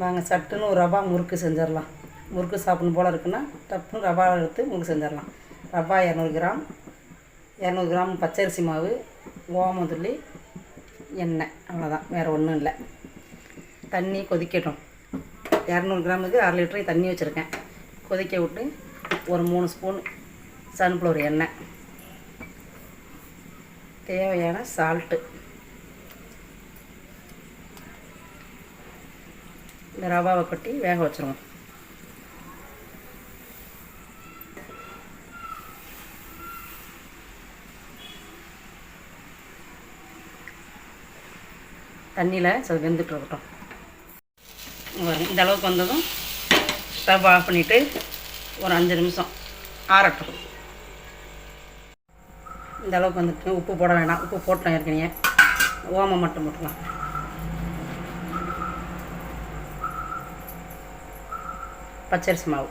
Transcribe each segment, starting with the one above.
வாங்க சட்டுன்னு ஒரு ரவா முறுக்கு செஞ்சிடலாம். முறுக்கு சாப்பிடணும் போல் இருக்குன்னா டப்புன்னு ரவா எடுத்து முறுக்கு செஞ்சிடலாம். ரவா இரநூறு கிராம் இரநூறு கிராம் பச்சரிசி மாவு ஓமதுள்ளி எண்ணெய் அவ்வளோதான் வேறு ஒன்றும் இல்லை. தண்ணி கொதிக்கட்டும். இரநூறு கிராமுக்கு அரை லிட்டரு தண்ணி வச்சுருக்கேன். கொதிக்க விட்டு ஒரு மூணு ஸ்பூன் சன்ஃப்ளவர் எண்ணெய். தேவையான சால்ட்டு இந்த ரவாவை கொட்டி வேக வச்சுருவோம். தண்ணியில் சரி வெந்துட்டு இருக்கட்டும். இந்த அளவுக்கு வந்ததும் ஸ்டவ் ஆஃப் பண்ணிவிட்டு ஒரு அஞ்சு நிமிஷம் ஆறட்டும். இந்த அளவுக்கு வந்துட்டு உப்பு போட வேணாம். உப்பு போட்டோம் ஏற்கனவே. ஓமம் மட்டும் போட்டுக்கலாம். பச்சரிசி மாவு.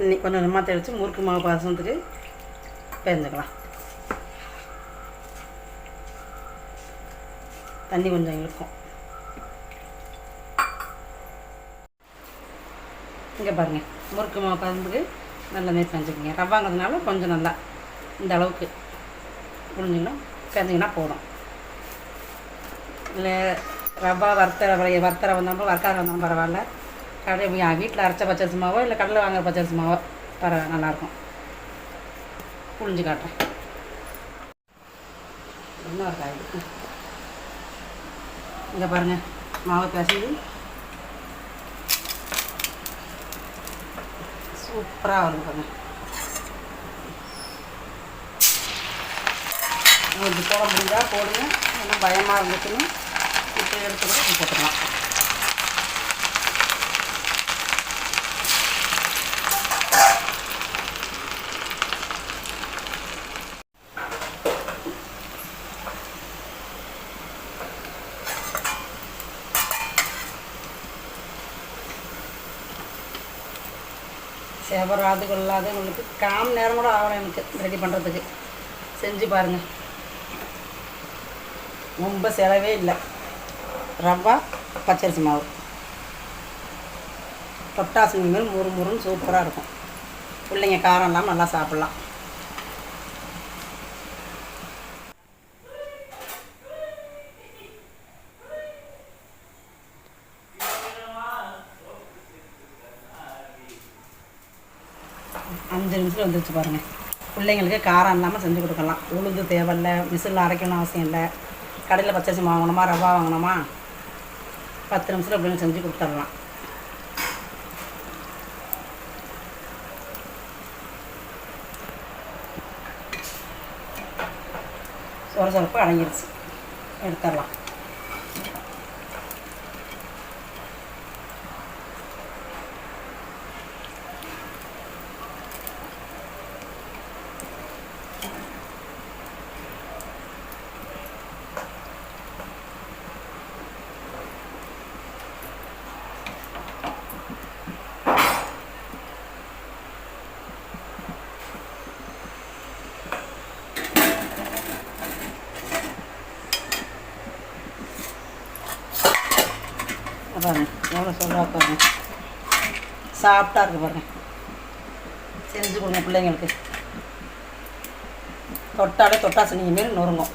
தண்ணி கொஞ்சம் கொஞ்சமாக தெளித்து முறுக்கு மாவு பாசனத்துக்கு பேர்ந்துக்கலாம். தண்ணி கொஞ்சம் இழுக்கும். இங்கே பாருங்கள் முறுக்கு மாவு பதத்துக்கு நல்ல மாரி செஞ்சுக்கோங்க. ரவாங்கிறதுனால கொஞ்சம் நல்லா இந்த அளவுக்கு புரிஞ்சுங்கன்னா செஞ்சிங்கன்னா போதும். இல்லை ரவா வறுத்த ரவை வறுத்த ரவை வந்தாலும் வறுக்காத வந்தாலும் பரவாயில்ல. கடை வீட்டில் அரைச்ச பச்சரிசி மாவோ இல்லை கடலை வாங்குற பச்சரிசி மாவோ பரவ நல்லாயிருக்கும். புரிஞ்சு காட்டுறேன். இன்னொரு காய்? இங்கே பாருங்கள் மாவு பேசுது சூப்பராக வரும் பாருங்க. உங்களுக்கு போட முடிஞ்சால் போடுங்க. இன்னும் பயமாக இருந்துச்சுன்னு இப்போ எடுத்துக்கிட்டு போட்டுக்கலாம். செவராது கொள்ளாது உங்களுக்கு காம் நேரம் கூட ஆகணும் எனக்கு ரெடி பண்ணுறதுக்கு செஞ்சு பாருங்கள் ரொம்ப செலவே இல்லை. ரவா பச்சரிசி மாவு. தொட்டாசி மீன் முறு முறுன்னு சூப்பராக இருக்கும். பிள்ளைங்க காரம் இல்லாமல் நல்லா சாப்பிட்லாம். அஞ்சு நிமிஷத்தில் வந்துருச்சு பாருங்கள் பிள்ளைங்களுக்கு காரம் இல்லாமல் செஞ்சு கொடுக்கலாம். உளுந்து தேவையில்ல மிஷினில் அரைக்கணும் அவசியம் இல்லை. கடையில் பச்சரிசி வாங்கணுமா ரவா வாங்கணுமா? பத்து நிமிஷத்தில் அப்படின்னு செஞ்சு கொடுத்துடலாம். சொர சொரப்பு அடங்கிருச்சு. எடுத்துடலாம். பாருங்க. எவ்வளோ சொல்கிறா பாருங்க. சாஃப்டாக இருக்குது பாருங்க. செஞ்சு கொடுங்க பிள்ளைங்களுக்கு. தொட்டாலே தொட்டா செஞ்சு மாரி நொறுங்கும்.